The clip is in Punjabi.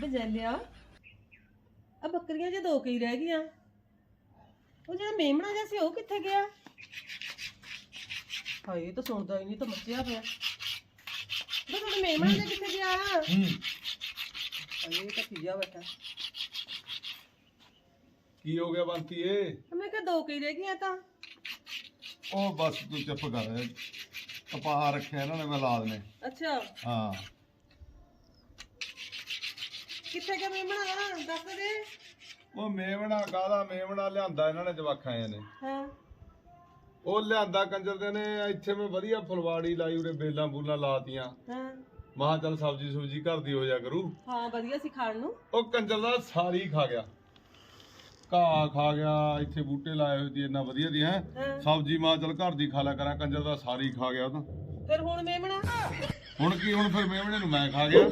ਬਜਲਿਆ। ਆ ਬੱਕਰੀਆਂ ਜੇ ਦੋ ਕਈ ਰਹਿ ਗਈਆਂ। ਉਹ ਜਿਹੜਾ ਮੇਮਣਾ ਜਿਹਾ ਸੀ ਉਹ ਕਿੱਥੇ ਗਿਆ? ਹਾਏ ਇਹ ਤਾਂ ਸੁਣਦਾ ਹੀ ਨਹੀਂ ਤਾਂ ਮੱਚਿਆ ਪਿਆ। ਉਹ ਤੁਹਾਡਾ ਮੇਮਣਾ ਜਿਹਾ ਕਿੱਥੇ ਗਿਆ? ਹਾਏ ਇਹ ਤਾਂ ਪੀਆ ਬੈਠਾ। ਕੀ ਹੋ ਗਿਆ ਬੰਤੀ ਏ ਮੈਂ ਕਿਹਾ ਦੋ ਕਈ ਰਹਿ ਗਈਆਂ ਤਾਂ। ਉਹ ਬਸ ਤੂੰ ਚੁੱਪ ਕਰ। ਕਪਾਹ ਰੱਖਿਆ ਇਹਨਾਂ ਨੇ ਮਲਾਦ ਨੇ ਅੱਛਾ। ਹਾਂ। ਕਿੱਥੇ ਗਿਆ ਦੱਸ ਦੇ। ਉਹ ਮੇਵਣਾ ਮੇਵਣਾ ਲਿਆਂਦਾ ਇਹਨਾਂ ਨੇ ਜਵਾਖਾਂ ਨੇ ਹਾਂ। ਉਹ ਲਿਆਂਦਾ ਕੰਜਰ ਦੇ ਨੇ ਇੱਥੇ ਮੈਂ ਵਧੀਆ ਫੁਲਵਾੜੀ ਲਾਈ ਉਰੇ ਬੇਲਾਂ ਬੂਲਾਂ ਲਾਤੀਆਂ। ਹਾਂ। ਮਹਾ ਚੱਲ ਸਬਜੀ ਸੁਬਜੀ ਘਰ ਦੀ ਹੋ ਜਾ ਕਰੂ। ਹਾਂ ਵਧੀਆ ਸੀ ਖਾਣ ਨੂੰ। ਉਹ ਕੰਜਰ ਦਾ ਸਾਰੀ ਖਾ ਗਿਆ। ਘਾਹ ਖਾ ਗਿਆ ਇੱਥੇ ਬੂਟੇ ਲਾਏ ਹੋਏ ਸੀ ਇੰਨਾ ਵਧੀਆ ਦੀ ਹੈ? ਸਬਜੀ ਮਾਂ ਚੱਲ ਘਰ ਦੀ ਖਾ ਲਿਆ ਕਰਾਂ ਕੰਜਰ ਦਾ ਸਾਰੀ ਖਾ ਗਿਆ ਉਹ ਤਾਂ। ਫਿਰ ਹੁਣ ਮੇਮਣਾ? ਹੁਣ ਕੀ ਹੁਣ ਫਿਰ ਮੇਵਣੇ ਨੂੰ ਮੈਂ ਖਾ ਗਿਆ।